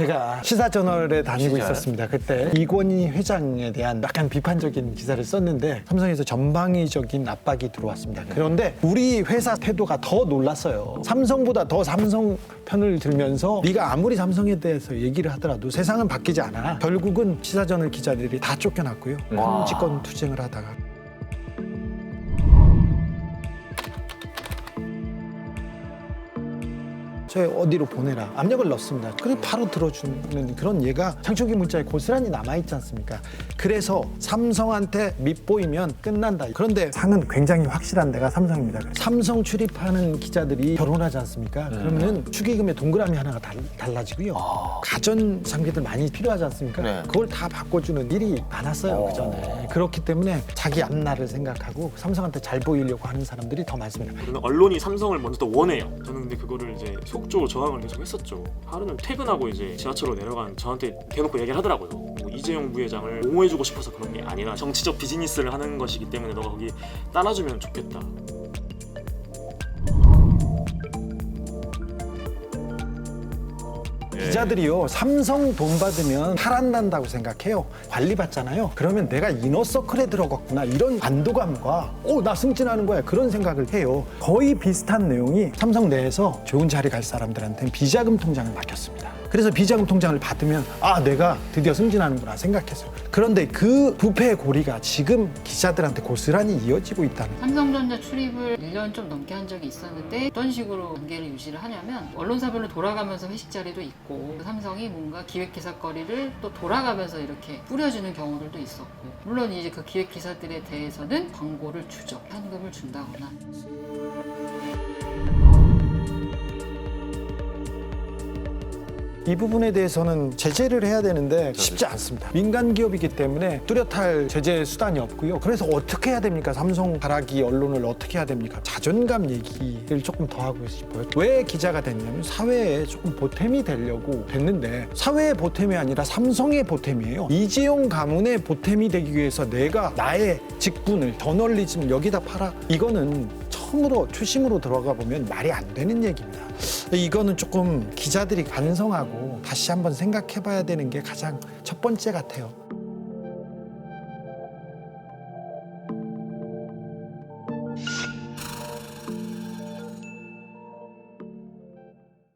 제가 시사저널에 다니고 시절. 있었습니다. 그때 이권희 회장에 대한 약간 비판적인 기사를 썼는데 삼성에서 전방위적인 압박이 들어왔습니다. 그런데 우리 회사 태도가 더 놀랐어요. 삼성보다 더 삼성 편을 들면서 네가 아무리 삼성에 대해서 얘기를 하더라도 세상은 바뀌지 않아. 결국은 시사저널 기자들이 다 쫓겨났고요. 와. 흠집권 투쟁을 하다가 저 어디로 보내라 압력을 넣습니다. 그래 바로 들어주는 그런 예가 창초기 문자에 고스란히 남아 있지 않습니까? 그래서 삼성한테 밑보이면 끝난다. 그런데 상은 굉장히 확실한 데가 삼성입니다. 삼성 출입하는 기자들이 결혼하지 않습니까? 그러면 축의금의 동그라미 하나가 달, 달라지고요. 가전 장비들 많이 필요하지 않습니까? 네. 그걸 다 바꿔주는 일이 많았어요 그 전에. 그렇기 때문에 자기 앞날을 생각하고 삼성한테 잘 보이려고 하는 사람들이 더 많습니다. 저는 언론이 삼성을 먼저 더 원해요. 저는 근데 그거를 이제 속적으로 저항을 계속 했었죠. 하루는 퇴근하고 이제 지하철로 내려간 저한테 대놓고 얘기를 하더라고요. 뭐 이재용 부회장을 옹호해주고 싶어서 그런 게 아니라 정치적 비즈니스를 하는 것이기 때문에 너가 거기 따라주면 좋겠다. 기자들이요 삼성 돈 받으면 탈안 난다고 생각해요. 관리 받잖아요. 그러면 내가 이너서클에 들어갔구나 이런 안도감과 오나 승진하는 거야 그런 생각을 해요. 거의 비슷한 내용이 삼성 내에서 좋은 자리 갈 사람들한테는 비자금 통장을 맡겼습니다. 그래서 비자금 통장을 받으면 아 내가 드디어 승진하는구나 생각했어요 그런데 그 부패의 고리가 지금 기자들한테 고스란히 이어지고 있다는 삼성전자 출입을 1년 좀 넘게 한 적이 있었는데 어떤 식으로 관계를 유지를 하냐면 언론사별로 돌아가면서 회식 자리도 있고 삼성이 뭔가 기획 기사거리를 또 돌아가면서 이렇게 뿌려주는 경우들도 있었고 물론 이제 그 기획 기사들에 대해서는 광고를 주죠. 현금을 준다거나 이 부분에 대해서는 제재를 해야 되는데 쉽지 않습니다. 민간 기업이기 때문에 뚜렷할 제재 수단이 없고요. 그래서 어떻게 해야 됩니까? 삼성 바라기 언론을 어떻게 해야 됩니까? 자존감 얘기를 조금 더 하고 싶어요. 왜 기자가 됐냐면 사회에 조금 보탬이 되려고 됐는데 사회의 보탬이 아니라 삼성의 보탬이에요. 이재용 가문의 보탬이 되기 위해서 내가 나의 직분을 저널리즘 여기다 팔아 이거는 처음으로 초심으로 들어가 보면 말이 안 되는 얘기입니다. 이거는 조금 기자들이 반성하고 다시 한번 생각해 봐야 되는 게 가장 첫 번째 같아요.